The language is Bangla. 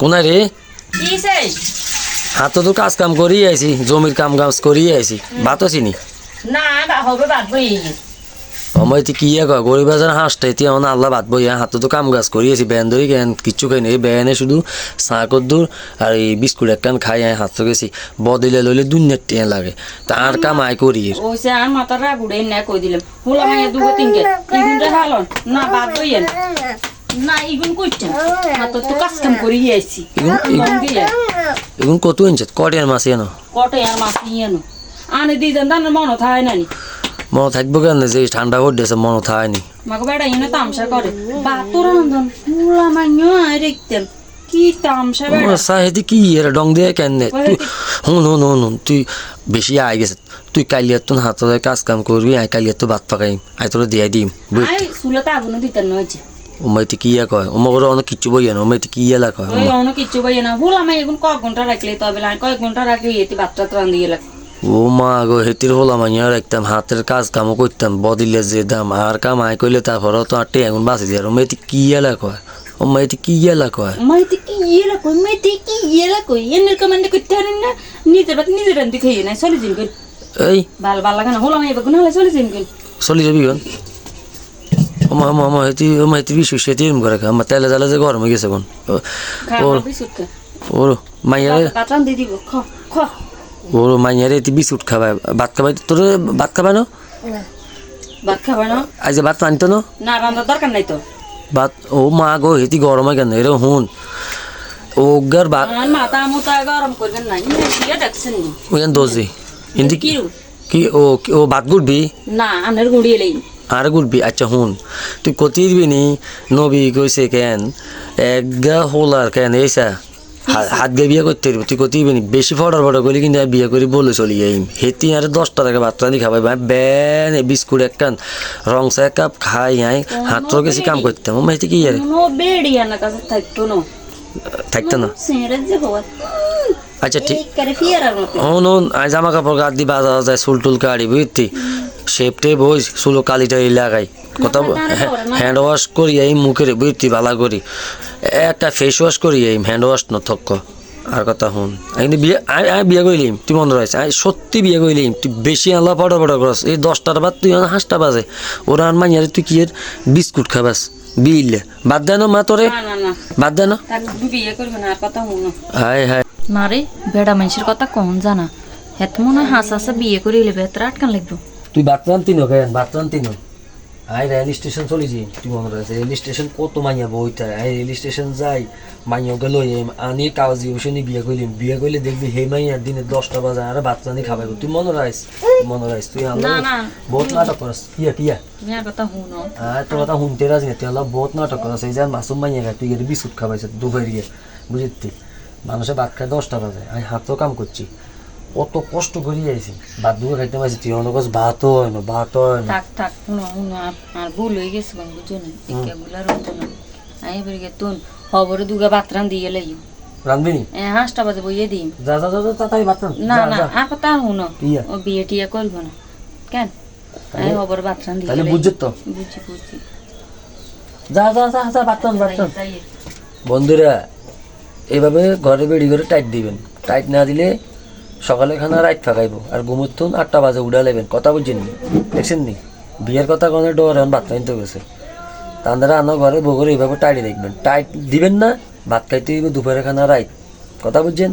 কোনায় রে কি তো কাজ কাম করিয়ে আইছি জমির কাম কাজ করিয়ে আইছি। ভাতও চিনি? না হবে বাদ বই সময় তুই কি কয়? গরিব বাজার হাঁসটা এতিয়া মানে আল্লাহ ভাত বইয়া হাতও তো কাম কাজ করিয়েছি ব্যান ধরি কেন? কিচ্ছু খাই না এই ব্যানে শুধু চা কদ্দুর আর এই বিস্কুট একখান খাই আয় হাত গেছি। বদিলে লইলে দুনিয়ার টিয়া লাগে। তার কাম আয় করি আর মাথার রাগ উড়ে না কই দিলাম? হুলা মাইয়া দুগো তিনকে না বাদ বইয়েন না ইগুন কইছেন হাতত তো কাজ কাম করি আইছি দিয়ে কত মাছ এনো? মাছ নিয়ে নো আনে দি দেন দান মন থায় নানি মনে থাকব কেন যে ঠান্ডা পড়তেছে মনে থায়নি মাকে বেড়া ইনে তামসা করে। বাতুর আনন্দন হুলা মাইয়া আই কি তামসা বেড়া। সাহেদি কি এর ডং দিয়ে কেন তুই হুন হুন হুন হুন তুই বেশি গেছে। তুই কালিয়ার তো হাতে কাজ কাম করবি আয় কালিয়ার তো ভাত পাকাই আয় তোরা দিয়ে দিম আই সুলতা আগুন দিতেন নইছে ওমাইতে কি ইয়া কয়? ওমা করে অনেক কিচ্ছু বইয়া না ওমাইতে কি ইয়া কয় অন্য কিচ্ছু বই না। হুলা মাই এখন কয়েক ঘণ্টা রাখলে তবে কয়েক ঘণ্টা রাখলে এতে বাচ্চা ত্রাণ দিয়ে লাগে ও মা গো হেতির হলাম আইয়া রাখতাম হাতের কাজ কামও করতাম বদিলে যে দাম আর কাম আয় করলে তারপরে তো আটে এখন বাঁচি দিয়ে ওমাইতে কি ইয়া কয় ওমাইতে কি ইয়া কয় মাইতে কি ইয়েলা কই মাইতে কি ইয়েলা কই এনের কমান্ডে করতে পারেন না? নিজের বাত নিজের না চলে এই। ভালো ভালো লাগে না হুলা মাই বেগুন হলে চলে চলি যাবি হেতি বিশ সেটি এরম করে আমার তেলে জালে যে গরম হয়ে গেছে খা ওর মাইয়ারে খ খ। ওর মাইয়ারে এটি বিস্কুট খাবাই ভাত খাবাই তোর ভাত খাবাই না? ভাত খাবে না। আজ ভাত আনতো না? না রান্নার দরকার নাই তো। ভাত ও মা গো হেতি গরম হয় কেন? এরকম হুন। ওগার ভাত মাথা মুতা গরম করবেন না। দেখছেন নি। হিন্দি কি ও ও ভাত গুড়বি? না আনের গুড়িয়ে আর গুড়বি আচ্ছা হুন। তুই কতিরবি নি নবী কইছে কেন একগা হোলার কেন এইসা হাত দিয়ে বিয়ে করতে তুই কতিরবি নি বেশি ফটার ফটা করলি কিন্তু বিয়ে করি বলে চলি যাইম। হেতি আর দশটা টাকা ভাত রাঁধি খাবাই ভাই ব্যান এ বিস্কুট এক কান রং চা এক কাপ খাই আই হাত গেছি কাম করতাম ও মাইতে কি আরে? থাকতো না। আচ্ছা ঠিক। হন হন আই জামা কাপড় গাদ দি বাজা যায় চুল টুল কাড়ি বুঝতি? শেপটে বই চুলো কালি টালি লাগাই। কথা হ্যান্ড ওয়াশ করি এই মুখের বুঝতি বালা করি। একটা ফেস ওয়াশ করি এই হ্যান্ড ওয়াশ ন থক্ক। আর কথা আমি কিন্তু বিয়ে আই আই বিয়ে করিলিম তুই মনে রয়েছে আমি সত্যি বিয়ে করিলিম তুই বেশি আল্লাহ পড়া পড়া করস। এই দশটার বাদ তুই হাঁসটা বাজে। ওরা আর মাইয়ারে তুই কি এর বিস্কুট খাবাস? বিল বাদ দেন মা তোরে। না না না। বাদ দেন তাক বিয়ে করবে না আর কথা শুনো। হায় হায়। না রে বেড়া মানুষের কথা কখন জানা। হেত মনে হয় হাসা হাসা বিয়ে করে এলে বেতরা আটকান লাগবে। তুই বাতরান তিনো কেন বাতরান তিনো আই রেল স্টেশন চলে যাই। তুই মনে রাখছে রেল স্টেশন কত মাইয়া বইটা আই রেল স্টেশন যাই মাইয়া গেল আনি কাগজ শুনি বিয়ে করলিম। বিয়ে করলে দেখবি হে মাইয়া দিনে দশটা বাজে আর বাতরানি খাবাই তুই মনে রাখিস মনে রাখিস তুই না, না। বহুত নাটক করস। কিয়া কিয়া আর তোর কথা শুনতে রাজি না তুই বহুত নাটক করস। এই যে মাসুম মাইয়া খায় তুই বিস্কুট খাবাইছ দুপুর বুঝলি মানুষে ভাত খায় দশটা বাজে। আমি হাতও কাম করছি। কত কষ্ট করি আইছি। ভাত দুপুর খাইতে পারছি তুই অনেক ভাত হয় না ভাত হয় না। থাক থাক শুনো শুনো আর- ভুল হয়ে গেছে বুঝো না একে গুলার হতো না। এবার গে তুন খবরে দুগা বাতরান দিয়ে লই রান্ধবি নি? এ হাঁসটা বাজে বইয়ে দিই যা যা যা তাড়াতাড়ি ভাত। না না যা। আর কথা শুনো ও বিয়ে টিয়ে করব না। কেন? আমি খবর বাতরান দিয়ে তাহলে লই। বুঝছিস তো। বুঝছি বুঝছি যা যা যা যা ভাত রান্ধ, ভাত। তাই বন্ধুরা এভাবে ঘরে বেড়ি করে টাইট দিবেন। টাইট না দিলে সকালে খানা রাইট ফাঁকাইব আর ঘুমোতুন আটটা বাজে উড়া লেবেন, কথা বুঝছেন নি দেখছেন নি বিয়ের কথা কোনো ডোর এখন ভাত খাইতে গেছে তান্দারা আনো ঘরে বগরে এইভাবে টাইট দেখবেন টাইট দিবেন না, ভাত খাইতে দুপুরে খানা রাইট কথা বুঝছেন?